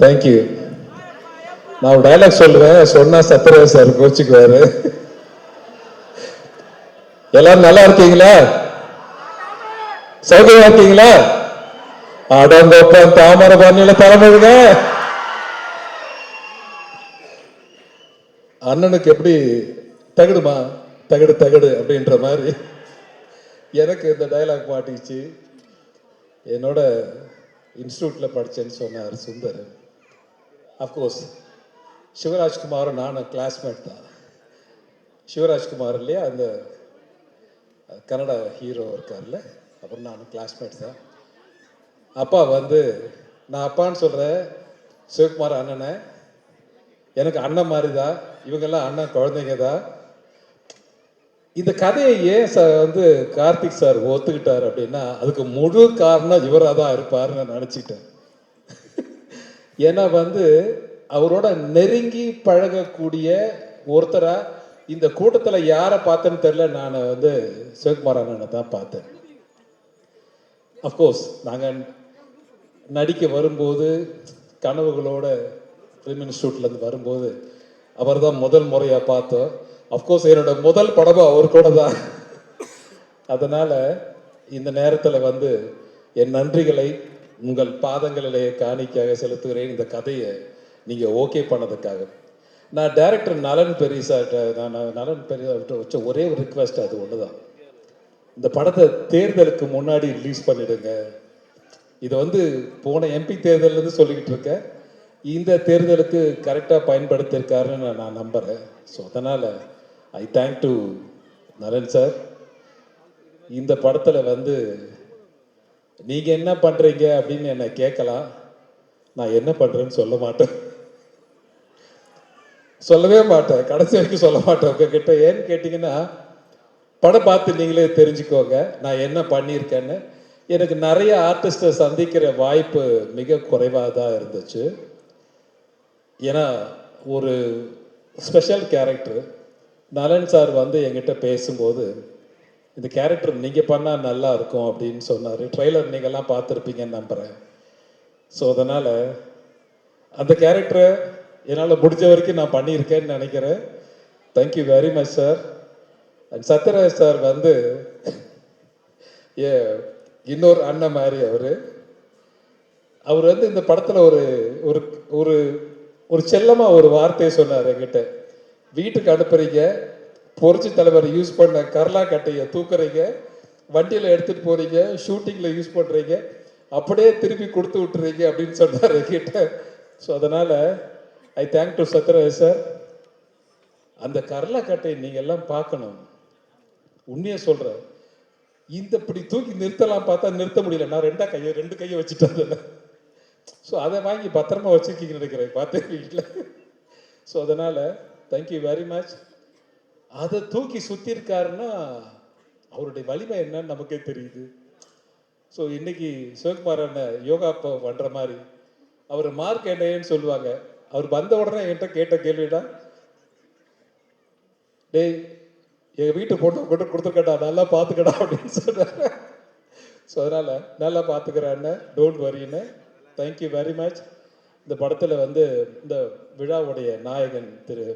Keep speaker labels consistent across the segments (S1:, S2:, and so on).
S1: Thank you நான் dialogue சொல்லுவேன் சொன்னா சத்யராஜ் சார் கோச்சுக்குவாரு. எல்லாரும் நல்லா இருக்கீங்களா? சௌகரியமா இருக்கீங்களா? அடங்கப்பன் தாமரை பண்ணியில தலைமுழுங்க. அண்ணனுக்கு எப்படி தகுடுமா? தகடு தகடு அப்படின்ற மாதிரி. எனக்கு இந்த டைலாக் மாட்டிச்சு என்னோட இன்ஸ்டியூட்டில் படித்தேன்னு சொன்னார் சுந்தர். அஃப்கோர்ஸ் சிவராஜ்குமாரும் நானும் கிளாஸ்மேட் தான் சிவராஜ்குமார் இல்லையா அந்த கன்னடா ஹீரோ இருக்கார்ல அப்புறம் நானும் கிளாஸ்மேட் தான் அப்பா வந்து நான் அப்பான்னு சொல்கிறேன் சிவகுமார் அண்ணனை எனக்கு அண்ணன் மாதிரி தான் இவங்கெல்லாம் அண்ணன் குழந்தைங்க தான் இந்த கதையை ஏன் சார் வந்து கார்த்திக் சார் ஒத்துக்கிட்டார் அப்படின்னா அதுக்கு முழு காரணம் இவராக தான் இருப்பார்னு நான் ஏன்னா வந்து அவரோட நெருங்கி பழகக்கூடிய ஒருத்தரா இந்த கூட்டத்தில் யாரை பார்த்தேன்னு தெரியல நான் வந்து சிவகுமார் அண்ணனை தான் பார்த்தேன். அஃப்கோர்ஸ் நாங்கள் நடிக்க வரும்போது கனவுகளோட ஃபிலிம் இன்ஸ்டியூட்லேருந்து வரும்போது அவர் தான் முதல் முறையாக பார்த்தோம். அஃப்கோர்ஸ் என்னோட முதல் படமும் அவர் கூட தான். அதனால் இந்த நேரத்தில் வந்து என் நன்றிகளை உங்கள் பாதங்களிலே காணிக்காக செலுத்துகிறேன். இந்த கதையை நீங்கள் ஓகே பண்ணதுக்காக. நான் டைரக்டர் நலன் பெரிய சார்கிட்ட நான் நலன் பெரியசார்கிட்ட வச்ச ஒரே ஒரு ரிக்வெஸ்ட் அது ஒன்று தான் இந்த படத்தை தேர்தலுக்கு முன்னாடி ரிலீஸ் பண்ணிடுங்க. இதை வந்து போன எம்பி தேர்தல்லேருந்து சொல்லிக்கிட்டு இருக்கேன். இந்த தேர்தலுக்கு கரெக்டாக பயன்படுத்தியிருக்காருன்னு நான் நான் நம்புகிறேன் ஸோ அதனால் I thank to Nalan sir இந்த படத்தில் வந்து நீங்கள் என்ன பண்ணுறீங்க அப்படின்னு என்னை கேட்கலாம். நான் என்ன பண்ணுறேன்னு சொல்ல மாட்டேன். சொல்லவே மாட்டேன். கடைசி வரைக்கும் சொல்ல மாட்டேன் உங்ககிட்ட. ஏன்னு கேட்டிங்கன்னா படம் பார்த்து நீங்களே தெரிஞ்சுக்கோங்க. நான் என்ன பண்ணியிருக்கேன்னு. எனக்கு நிறைய ஆர்டிஸ்ட்டை சந்திக்கிற வாய்ப்பு மிக குறைவாக தான் இருந்துச்சு. ஏன்னா ஒரு ஸ்பெஷல் கேரக்டர் நலன் சார் வந்து என்கிட்ட பேசும்போது இந்த கேரக்டர் நீங்கள் பண்ணால் நல்லா இருக்கும் அப்படின்னு சொன்னார். ட்ரெய்லர் நீங்கள்லாம் பார்த்துருப்பீங்கன்னு நம்புகிறேன் ஸோ அதனால் அந்த கேரக்டரை என்னால் முடிஞ்ச வரைக்கும் நான் பண்ணியிருக்கேன்னு நினைக்கிறேன். Thank you very much sir and Sathyaraj sir வந்து ஏ இன்னொரு அண்ணன் மாதிரி அவர். அவர் வந்து இந்த படத்தில் ஒரு ஒரு ஒரு ஒரு செல்லமாக ஒரு வார்த்தையை சொன்னார் என்கிட்ட. வீட்டுக்கு அனுப்புறீங்க புரட்சி தலைவர் யூஸ் பண்ண கர்லா கட்டையை தூக்குறீங்க வண்டியில் எடுத்துகிட்டு போகிறீங்க ஷூட்டிங்கில் யூஸ் பண்ணுறீங்க அப்படியே திருப்பி கொடுத்து விட்டுறீங்க அப்படின்னு சொன்னார் கிட்ட ஸோ அதனால் I thank to Sathyaraj sir அந்த கர்லா கட்டையை நீங்கள் எல்லாம் பார்க்கணும். உண்மையை சொல்கிறேன் இந்த இப்படி தூக்கி நிறுத்தலாம் பார்த்தா நிறுத்த முடியல. நான் ரெண்டா கையை ரெண்டு கையை வச்சுட்டேன் வந்தேன் ஸோ அதை வாங்கி பத்திரமா வச்சுருக்கீங்கன்னு நினைக்கிறேன். பார்த்தேன் வீட்டில் ஸோ அதனால் தேங்க்யூ வெரி மச் அதை தூக்கி சுற்றிருக்காருன்னா அவருடைய வலிமை என்னன்னு நமக்கே தெரியுது. ஸோ இன்னைக்கு சிவகுமார் அண்ணன் யோகா இப்போ பண்ணுற மாதிரி அவர் மார்க் என்னன்னு சொல்லுவாங்க. அவர் வந்த உடனே என்கிட்ட கேட்ட கேள்விடா டேய் எங்கள் வீட்டு பொண்ணு கொண்டு கொடுத்துருக்கடா நல்லா பார்த்துக்கடா அப்படின்னு சொன்னாங்க ஸோ அதனால் நல்லா பார்த்துக்கிறேன் அண்ணன் டோன்ட் வரின்னு தேங்க்யூ வெரி மச் இந்த படத்தில் வந்து இந்த விழாவுடைய நாயகன் திரு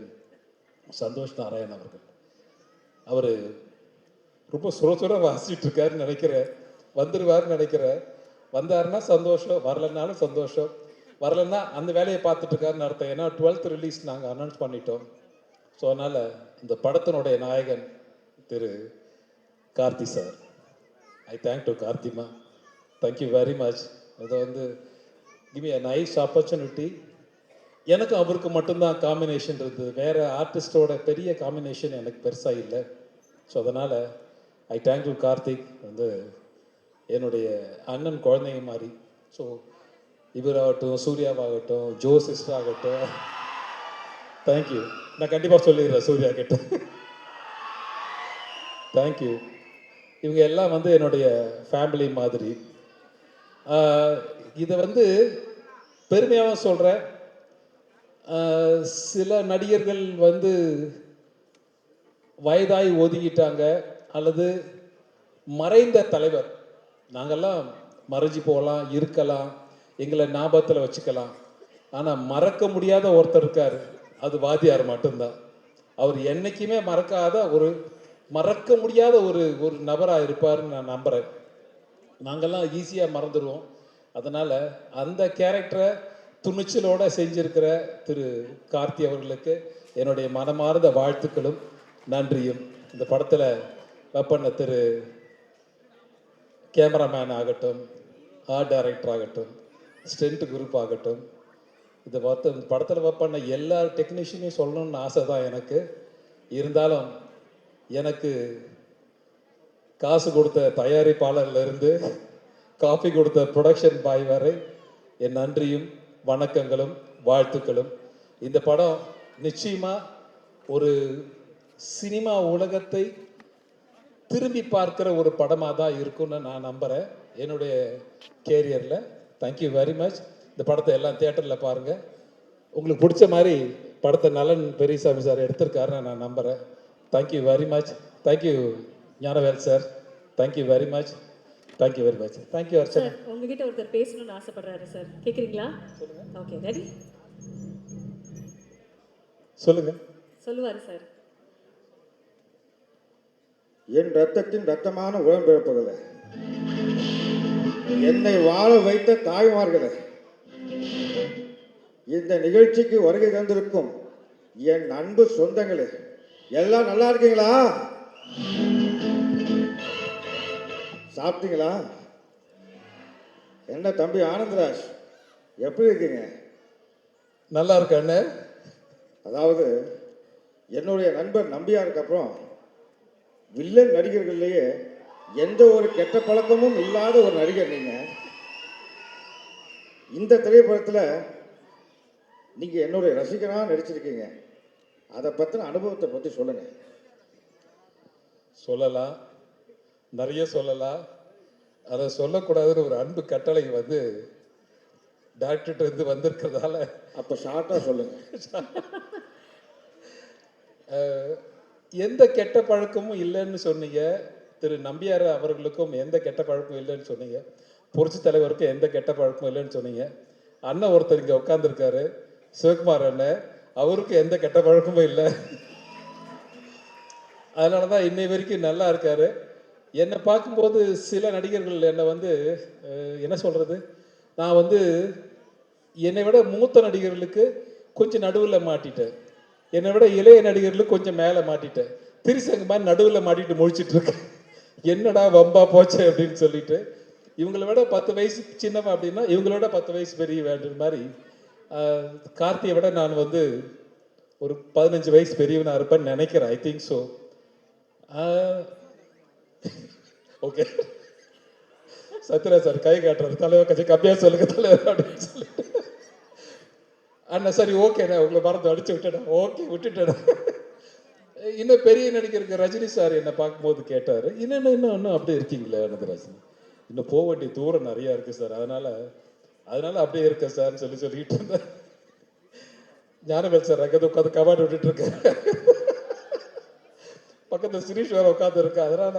S1: சந்தோஷ் நாராயண் அவர்கள். அவர் ரொம்ப சுர சுர வாசிட்டு இருக்காருன்னு நினைக்கிறேன். வந்துடுவார்னு நினைக்கிறேன். வந்தாருன்னா சந்தோஷம் வரலன்னாலும் சந்தோஷம். வரலன்னா அந்த வேலையை பார்த்துட்டு இருக்காருன்னு அர்த்தம். ஏன்னா டுவெல்த் ரிலீஸ் நாங்கள் அனௌன்ஸ் பண்ணிட்டோம். ஸோ அதனால் இந்த படத்தினுடைய நாயகன் Thiru Karthi sir I thank to கார்த்திமா thank you very much அதை வந்து கிவ் a நைஸ் ஆப்பர்ச்சுனிட்டி எனக்கும் அவருக்கு மட்டும்தான் காம்பினேஷன் இருந்தது. வேறு ஆர்டிஸ்டோட பெரிய காம்பினேஷன் எனக்கு பெருசாக இல்லை. ஸோ அதனால் ஐ தேங்க் யூ கார்த்திக் வந்து என்னுடைய அண்ணன் குழந்தைங்க மாதிரி. ஸோ இவராகட்டும் சூர்யாவாகட்டும் ஜோ சிஸ்டர் ஆகட்டும். தேங்க்யூ நான் கண்டிப்பாக சொல்லிடுறேன் சூர்யா கிட்ட. தேங்க்யூ இவங்க எல்லாம் வந்து என்னுடைய ஃபேமிலி மாதிரி. இதை வந்து பெருமையாகவும் சொல்கிறேன் சில நடிகர்கள் வந்து வயதாய் ஒதுக்கிட்டாங்க அல்லது மறைந்த தலைவர். நாங்கெல்லாம் மறைஞ்சு போகலாம் இருக்கலாம் எங்களை ஞாபகத்தில் வச்சுக்கலாம். ஆனால் மறக்க முடியாத ஒருத்தர் இருக்கார். அது வாத்தியார் மட்டும்தான். அவர் என்றைக்குமே மறக்காத ஒரு மறக்க முடியாத ஒரு ஒரு நபராக இருப்பார்னு நான் நம்புறேன். நாங்கள்லாம் ஈஸியாக மறந்துடுவோம். அதனால் அந்த கேரக்டரை துணிச்சலோடு செஞ்சிருக்கிற திரு கார்த்தி அவர்களுக்கு என்னுடைய மனமார்ந்த வாழ்த்துக்களும். நன்றியும். இந்த படத்தில் பண்ண திரு கேமராமேன் ஆகட்டும் ஆர்ட் டைரக்டர் ஆகட்டும் ஸ்டென்ட் குரூப் ஆகட்டும் இந்த பார்த்து இந்த படத்தில் வெப்பண்ண பண்ண எல்லா டெக்னீஷியனையும் சொல்லணும்னு ஆசை தான் எனக்கு. இருந்தாலும் எனக்கு காசு கொடுத்த தயாரிப்பாளர்ல இருந்து காஃபி கொடுத்த ப்ரொடக்ஷன் பாய் வரை என் நன்றியும் வணக்கங்களும் வாழ்த்துக்களும். இந்த படம் நிச்சயமாக ஒரு சினிமா உலகத்தை திரும்பி பார்க்கிற ஒரு படமாக தான் இருக்கும்னு நான் நம்புகிறேன் என்னுடைய கேரியரில். தேங்க்யூ வெரி மச் இந்த படத்தை எல்லாம் தியேட்டரில் பாருங்கள் உங்களுக்கு பிடிச்ச மாதிரி படத்தை நலன் பெரியசாமி சார் எடுத்திருக்காருன்னு நான் நம்புகிறேன் thank you very much thank you Gnanavel sir. Thank you very much thank you very much thank you Archana.
S2: உங்ககிட்ட ஒருத்தர் பேசணும்னு ஆசைப்படுறாரு சார். கேக்குறீங்களா? ஓகே ரெடி
S1: சொல்லுங்கள்
S2: சொல்லுவாரு சார்.
S3: என் ரத்தத்தின் ரத்தமான உடன்பிறப்புகளே. என்னை வாழ வைத்த தாய்மார்களே இந்த நிகழ்ச்சிக்கு வருகை தந்திருக்கும் என் அன்பு சொந்தங்களே எல்லாம் நல்லா இருக்கீங்களா? சாப்பிட்டீங்களா? என்ன தம்பி ஆனந்தராஜ் எப்படி இருக்கீங்க?
S1: நல்லா இருக்காண்ணே
S3: அதாவது என்னுடைய நண்பர் நம்பியாருக்கு அப்புறம் வில்லன் நடிகர்கள்லேயே எந்த ஒரு கெட்ட பழக்கமும் இல்லாத ஒரு நடிகர் நீங்க. இந்த திரைப்படத்தில் நீங்க என்னுடைய ரசிகனாக நடிச்சிருக்கீங்க. அதை பற்றின அனுபவத்தை பற்றி சொல்லுங்க.
S1: சொல்லலாம். நிறைய சொல்லலாம். அதை சொல்லக்கூடாதுன்னு ஒரு அன்பு கட்டளை வந்து டாக்டர்கிட்ட இருந்து வந்திருக்கிறதால
S3: அப்போ ஷார்ட்டாக சொல்லுங்க.
S1: அஹ், எந்த கெட்ட பழக்கமும் இல்லைன்னு சொன்னீங்க. திரு நம்பியார் அவர்களுக்கும் எந்த கெட்ட பழக்கமும் இல்லைன்னு சொன்னீங்க. புரட்சி தலைவருக்கும் எந்த கெட்ட பழக்கமும் இல்லைன்னு சொன்னீங்க. அண்ணன் ஒருத்தர் இங்கே உட்காந்துருக்காரு சிவகுமார் அண்ணன் அவருக்கும் எந்த கெட்ட பழக்கமும் இல்லை. அதனால தான் இன்னை வரைக்கும் நல்லா இருக்காரு. என்னை பார்க்கும்போது சில நடிகர்கள் என்னை வந்து என்ன சொல்கிறது நான் வந்து என்னை விட மூத்த நடிகர்களுக்கு கொஞ்சம் நடுவில் மாட்டிட்டேன். என்னை விட இளைய நடிகர்களுக்கு கொஞ்சம் மேலே மாட்டிட்டேன். திரிசங்க மாதிரி நடுவில் மாட்டிட்டு முழிச்சிட்டு இருக்கேன். என்னடா வம்பா போச்சு அப்படின்னு சொல்லிட்டு. இவங்களை விட பத்து வயசு சின்னவன் அப்படின்னா இவங்கள விட பத்து வயசு பெரிய வேண்டிய மாதிரி கார்த்தியை விட நான் வந்து ஒரு பதினஞ்சு வயசு பெரியவனாக இருப்பேன்னு நினைக்கிறேன் I think so okay Sathyaraj sir கை காட்டுறது தலைவர் கொஞ்சம் கம்மியாக சொல்லுங்க தலைவர் அப்படின்னு சொல்லிட்டு. அண்ணா சரி ஓகேண்ணா உங்களை மறந்து அடிச்சு விட்டுட்டேன் ஓகே விட்டுட்டேன் இன்னும் பெரிய நடிகருக்கு ரஜினி சார் என்னை பார்க்கும்போது கேட்டார். இன்னும் இன்னும் இன்னும் அப்படியே இருக்கீங்களே அனந்தராஜன் இன்னும் போக வேண்டிய தூரம் நிறையா இருக்குது சார். அதனால் அதனால் அப்படியே இருக்கேன் சார்னு சொல்லி சொல்லிட்டு இருந்தேன் ஞானவேல் சார் அங்கே உட்காந்து கபாடு விட்டுட்டு இருக்கேன் பக்கத்தில் சிரீஷ் வேறு உட்காந்து இருக்கா அதனால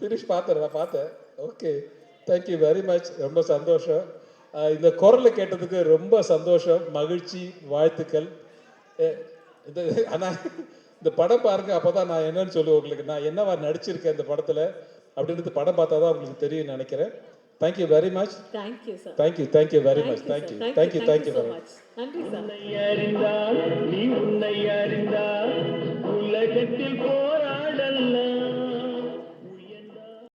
S1: சிரீஷ் பார்த்தேன் நான் பார்த்தேன். ஓகே தேங்க்யூ வெரி மச் ரொம்ப சந்தோஷம். இந்த குரலை கேட்டதுக்கு ரொம்ப சந்தோஷம் மகிழ்ச்சி வாழ்த்துக்கள். இந்த ஆனால் இந்த படம் பாருங்க அப்பதான் நான் என்னன்னு சொல்லுவேன் உங்களுக்கு. நான் என்னவா நடிச்சிருக்கேன் இந்த படத்துல அப்படின்றது படம் பார்த்தா தான் உங்களுக்கு தெரியும் நினைக்கிறேன். Thank you very much
S2: thank you sir
S1: thank you thank you very much
S2: thank you
S1: thank you
S2: sir
S1: thank you thank you
S2: thank you so
S1: very
S2: much நன்றி சார்
S4: உன்னை அறிந்தால் நீ உன்னை அறிந்தால் உலகத்தில் போராடல்ல.